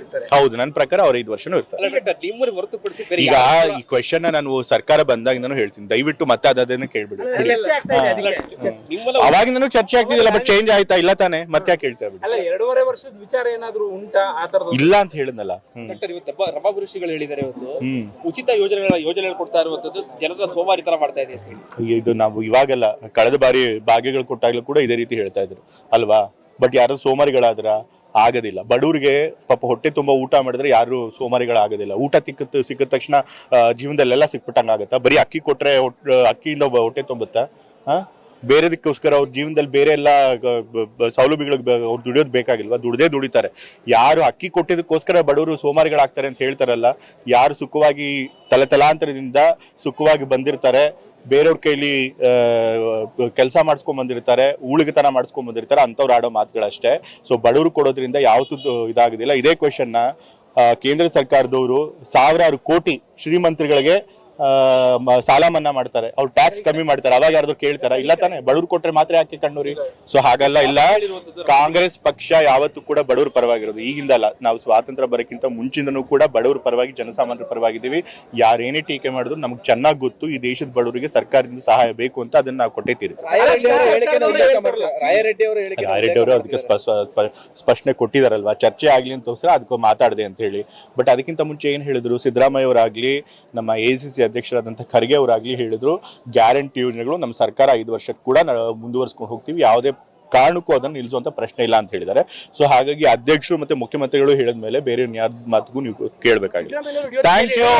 ಇರ್ತಾರೆ. ಹೌದು ನನ್ನ ಪ್ರಕಾರ ಅವ್ರ ಐದು ವರ್ಷನೂ ಇರ್ತಾರೆ. ಈಗ ಈ ಕ್ವೆಶನ್ ನಾನು ಸರ್ಕಾರ ಬಂದಾಗಿಂದನೂ ಹೇಳ್ತೀನಿ. ದಯವಿಟ್ಟು ಮತ್ತೆ ಅದನ್ನ ಕೇಳ್ಬಿಡಿ. ಅವಾಗಿಂದನು ಅವಾಗಿಂದನೂ ಚರ್ಚೆ ಆಗ್ತಿದಿಲ್ಲ ಬಟ್ ಚೇಂಜ್ ಆಯ್ತಾ? ಇಲ್ಲ ತಾನೆ? ಮತ್ತೆ ಯಾಕೆ ಹೇಳ್ತಾ ಬಿಡಿ ಅಲ್ಲ ಎರಡೂವರೆ ವರ್ಷದ ವಿಚಾರ ಏನಾದ್ರು ಉಂಟಾ? ಆ ತರದ ಇಲ್ಲ ಅಂತ ಹೇಳಿದ್ನಲ್ಲ. ಹ್ಮ್. ಡಾಕ್ಟರ್ ಇವತ್ತು ಋಷಿಗಳು ಹೇಳಿದ್ದಾರೆ ಇವತ್ತು. ಉಚಿತ ಯೋಜನೆಗಳ ಯೋಜನೆಗಳು ಕೊಡ್ತಾ ಇರುವಂತದ್ದು ಜನರ ಸೋಮಾರಿ ತರ ಮಾಡ್ತಾ ಇದೆ ಅಂತ ಹೇಳಿ. ಇದು ನಾವು ಇವಾಗಲ್ಲ ಕಳೆದ ಬಾರಿ ಭಾಗ್ಯಗಳು ಕೊಟ್ಟಾಗ್ಲೂ ಕೂಡ ಇದೇ ರೀತಿ ಹೇಳ್ತಾ ಇದ್ರು. ಅಲ್ವಾ? ಬಟ್ ಯಾರು ಸೋಮಾರಿಗಳಾದ್ರ? ಆಗೋದಿಲ್ಲ. ಬಡವ್ರಿಗೆ ಪಾಪ ಹೊಟ್ಟೆ ತುಂಬ ಊಟ ಮಾಡಿದ್ರೆ ಯಾರು ಸೋಮಾರಿಗಳಾಗೋದಿಲ್ಲ. ಊಟ ಸಿಕ್ಕ ಸಿಕ್ಕಿದ ತಕ್ಷಣ ಜೀವನದಲ್ಲೆಲ್ಲ ಸಿಕ್ಬಿಟ್ಟಂಗಾಗತ್ತ? ಬರೀ ಅಕ್ಕಿ ಕೊಟ್ಟರೆ ಅಕ್ಕಿಯಿಂದ ಹೊಟ್ಟೆ ತುಂಬುತ್ತಾ? ಆ? ಬೇರೆದಕ್ಕೋಸ್ಕರ ಅವ್ರ ಜೀವನದಲ್ಲಿ ಬೇರೆ ಎಲ್ಲ ಸೌಲಭ್ಯಗಳಿಗೆ ಅವ್ರು ದುಡಿಯೋದು ಬೇಕಾಗಿಲ್ವಾ? ದುಡ್ದೇ ದುಡಿತಾರೆ. ಯಾರು ಅಕ್ಕಿ ಕೊಟ್ಟಿದ್ದಕ್ಕೋಸ್ಕರ ಬಡವರು ಸೋಮಾರಿಗಳಾಗ್ತಾರೆ ಅಂತ ಹೇಳ್ತಾರಲ್ಲ, ಯಾರು ಸುಖವಾಗಿ ತಲೆ ತಲಾಂತರದಿಂದ ಸುಖವಾಗಿ ಬಂದಿರ್ತಾರೆ, ಬೇರೆಯವ್ರ ಕೈಲಿ ಕೆಲಸ ಮಾಡಿಸ್ಕೊಂಡ್ ಬಂದಿರ್ತಾರೆ, ಊಳಿಗೆತನ ಮಾಡಿಸ್ಕೊಂಡ್ ಬಂದಿರ್ತಾರೆ, ಅಂಥವ್ರು ಆಡೋ ಮಾತುಗಳಷ್ಟೇ. ಸೊ ಬಡವರು ಕೊಡೋದ್ರಿಂದ ಯಾವತ್ತೂ ಇದಾಗೋದಿಲ್ಲ. ಇದೇ ಕ್ವೆಶನ್ನ ಕೇಂದ್ರ ಸರ್ಕಾರದವರು ಸಾವಿರಾರು ಕೋಟಿ ಶ್ರೀಮಂತರುಗಳಿಗೆ ಸಾಲ ಮನ್ನಾ ಮಾಡ್ತಾರೆ. ಅವ್ರು ಟ್ಯಾಕ್ಸ್ ಕಮ್ಮಿ ಮಾಡ್ತಾರೆ. ಅವಾಗ ಯಾರು ಕೇಳ್ತಾರ? ಇಲ್ಲ ತಾನೆ? ಬಡವ್ರು ಕೊಟ್ರೆ ಮಾತ್ರ ಯಾಕೆ ಕಣ್ಣೂರಿ? ಸೊ ಹಾಗಲ್ಲ. ಇಲ್ಲ ಕಾಂಗ್ರೆಸ್ ಪಕ್ಷ ಯಾವತ್ತೂ ಕೂಡ ಬಡವ್ರ ಪರವಾಗಿರೋದು. ಈಗಿಂದ ಅಲ್ಲ. ನಾವು ಸ್ವಾತಂತ್ರ್ಯ ಬರೋಕ್ಕಿಂತ ಮುಂಚಿಂದನೂ ಕೂಡ ಬಡವ್ರ ಪರವಾಗಿ ಜನಸಾಮಾನ್ಯರ ಪರವಾಗಿದ್ದೀವಿ. ಯಾರೇನೇ ಟೀಕೆ ಮಾಡಿದ್ರು ನಮ್ಗೆ ಚೆನ್ನಾಗಿ ಗೊತ್ತು ಈ ದೇಶದ ಬಡವರಿಗೆ ಸರ್ಕಾರದಿಂದ ಸಹಾಯ ಬೇಕು ಅಂತ ಅದನ್ನ ನಾವು ಕೊಟ್ಟೇ ತೀರ್ತೀವಿ ರಾಯರೆಡ್ಡಿ ಅವರ ಅದಕ್ಕೆ ಸ್ಪಷ್ಟ ಸ್ಪ- ಸ್ಪಷ್ಟನೆ ಕೊಟ್ಟಿದಾರಲ್ವಾ? ಚರ್ಚೆ ಆಗ್ಲಿ ಅಂತ ಅದಕ್ಕೂ ಮಾತಾಡಿದೆ ಅಂತ ಹೇಳಿ. ಬಟ್ ಅದಕ್ಕಿಂತ ಮುಂಚೆ ಏನ್ ಹೇಳಿದ್ರು? ಸಿದ್ದರಾಮಯ್ಯ ಅವರಾಗ್ಲಿ ನಮ್ಮ ಎ ಸಿ ಸಿ ಅಧ್ಯಕ್ಷರಾದಂಥ ಖರ್ಗೆ ಅವರಾಗ್ಲಿ ಹೇಳಿದ್ರು ಗ್ಯಾರಂಟಿ ಯೋಜನೆಗಳು ನಮ್ಮ ಸರ್ಕಾರ ಐದು ವರ್ಷಕ್ಕೆ ಕೂಡ ಮುಂದುವರಿಸ್ಕೊಂಡು ಹೋಗ್ತೀವಿ. ಯಾವುದೇ ಕಾರಣಕ್ಕೂ ಅದನ್ನು ನಿಲ್ಲಿಸುವಂತ ಪ್ರಶ್ನೆ ಇಲ್ಲ ಅಂತ ಹೇಳಿದ್ದಾರೆ. ಸೊ ಹಾಗಾಗಿ ಅಧ್ಯಕ್ಷರು ಮತ್ತೆ ಮುಖ್ಯಮಂತ್ರಿಗಳು ಹೇಳಿದ ಮೇಲೆ ಬೇರೆ ಯಾರ ಮಾತಿಗೂ ನೀವು ಕೇಳಬೇಕಾಗಿದೆ ಥ್ಯಾಂಕ್ ಯು